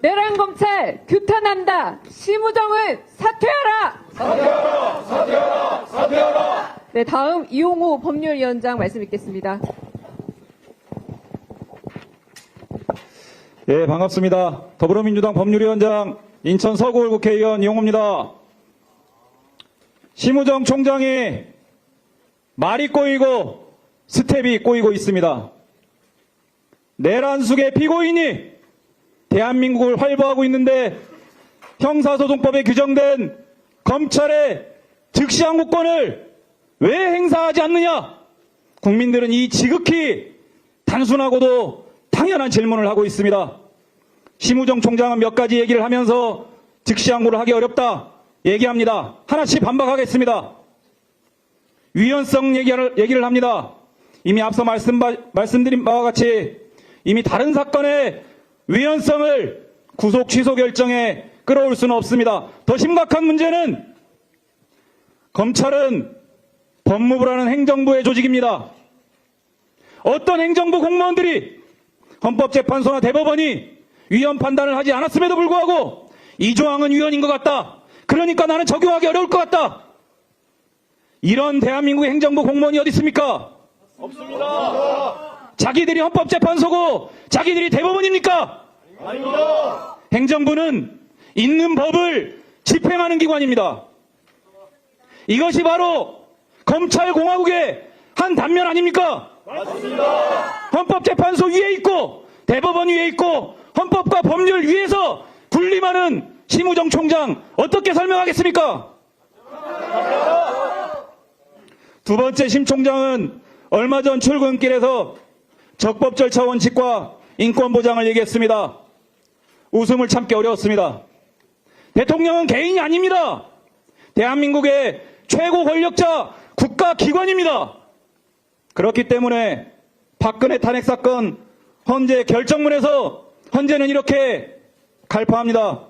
내란 검찰 규탄한다. 심우정은 사퇴하라. 사퇴하라. 사퇴하라. 사퇴하라. 네, 다음 이용호 법률위원장 말씀 있겠습니다. 예, 반갑습니다. 더불어민주당 법률위원장 인천 서구울 국회의원 이용호입니다. 심우정 총장이 말이 꼬이고 스텝이 꼬이고 있습니다. 내란 속의 피고인이 대한민국을 활보하고 있는데 형사소송법에 규정된 검찰의 즉시항고권을 왜 행사하지 않느냐? 국민들은 이 지극히 단순하고도 당연한 질문을 하고 있습니다. 심우정 총장은 몇 가지 얘기를 하면서 즉시항고를 하기 어렵다 얘기합니다. 하나씩 반박하겠습니다. 위헌성 얘기를, 얘기를 합니다. 이미 앞서 말씀, 말씀드린 바와 같이 이미 다른 사건의 위헌성을 구속 취소 결정에 끌어올 수는 없습니다. 더 심각한 문제는 검찰은 법무부라는 행정부의 조직입니다. 어떤 행정부 공무원들이 헌법재판소나 대법원이 위헌 판단을 하지 않았음에도 불구하고 이 조항은 위헌인 것 같다. 그러니까 나는 적용하기 어려울 것 같다. 이런 대한민국의 행정부 공무원이 어디 있습니까? 없습니다. 자기들이 헌법재판소고 자기들이 대법원입니까? 아닙니다. 행정부는 있는 법을 집행하는 기관입니다. 이것이 바로 검찰공화국의 한 단면 아닙니까? 헌법재판소 위에 있고 대법원 위에 있고 헌법과 법률 위에서 군림하는 심우정 총장 어떻게 설명하겠습니까? 두 번째 심 총장은 얼마 전 출근길에서 적법 절차 원칙과 인권 보장을 얘기했습니다. 웃음을 참기 어려웠습니다. 대통령은 개인이 아닙니다. 대한민국의 최고 권력자 국가기관입니다. 그렇기 때문에 박근혜 탄핵 사건 헌재 결정문에서 헌재는 이렇게 갈파합니다.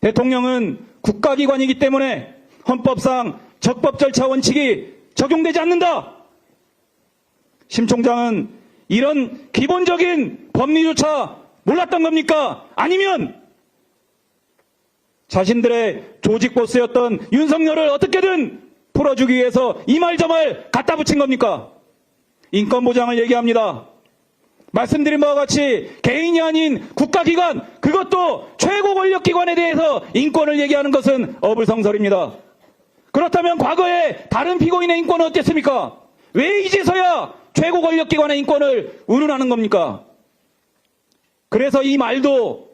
대통령은 국가기관이기 때문에 헌법상 적법 절차 원칙이 적용되지 않는다. 심 총장은 이런 기본적인 법리조차 몰랐던 겁니까? 아니면 자신들의 조직 보스였던 윤석열을 어떻게든 풀어주기 위해서 이 말 저 말 갖다 붙인 겁니까? 인권 보장을 얘기합니다. 말씀드린 바와 같이 개인이 아닌 국가기관 그것도 최고 권력기관에 대해서 인권을 얘기하는 것은 어불성설입니다. 그렇다면 과거에 다른 피고인의 인권은 어땠습니까? 왜 이제서야 최고 권력기관의 인권을 운운하는 겁니까? 그래서 이 말도